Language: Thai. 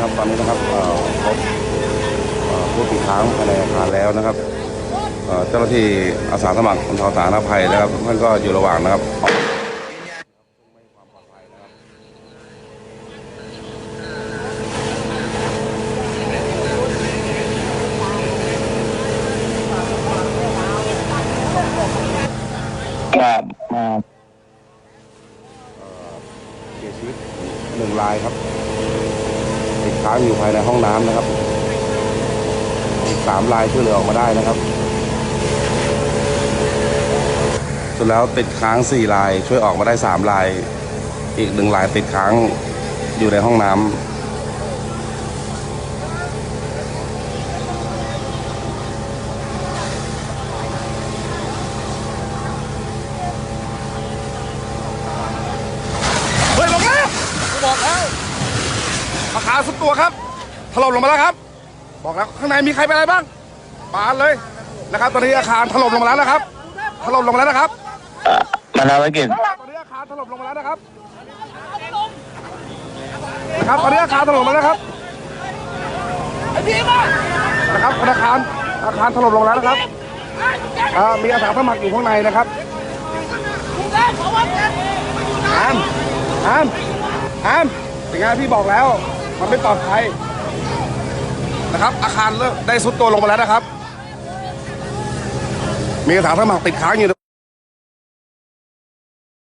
ครับตอนนี้นะครับเอ่อพบเอ่อผู้ติดค้างภายในอาคารแล้วนะครับเอ่อเจ้าหน้าที่อาสาสมัครบรรเทาสาธารณภัยนะครับท่านก็อยู่ระหว่างนะครับ ครับครับเสียชีวิตหนึ่งรายครับติดค้างอยู่ภายในห้องน้ำนะครับอีกสามรายช่วยเหลือออกมาได้นะครับสุดแล้วติดค้างสี่รายช่วยออกมาได้สามราย อีกหนึ่งรายติดค้างอยู่ในห้องน้ำ เฮ้ยบอกแล้วกูบอกแล้ว อาคารสุดตัวครับถล่มลงมาแล้วครับ บอกแล้วข้างในมีใครเป็นอะไรบ้างปานเลยนะครับ ตอนนี้อาคารถล่มลงมาแล้วนะครับถล่มลงมาแล้วนะครับอะมานาวิกิจตอนนี้อาคารถล่มลงมาแล้วนะครับนะครับตอนนี้อาคารถล่มมาแล้วครับนะครับอาคารอาคารถล่มลงมาแล้วนะครับอ่ามีอาสาสมัครอยู่ข้างในนะครับอามอามอามเป็นไงพี่บอกแล้ว มันไม่ปลอดภัยนะครับ อาคารเริ่มได้สุดตัวลงมาแล้วนะครับ มีอาสาสมัครติดค้างอยู่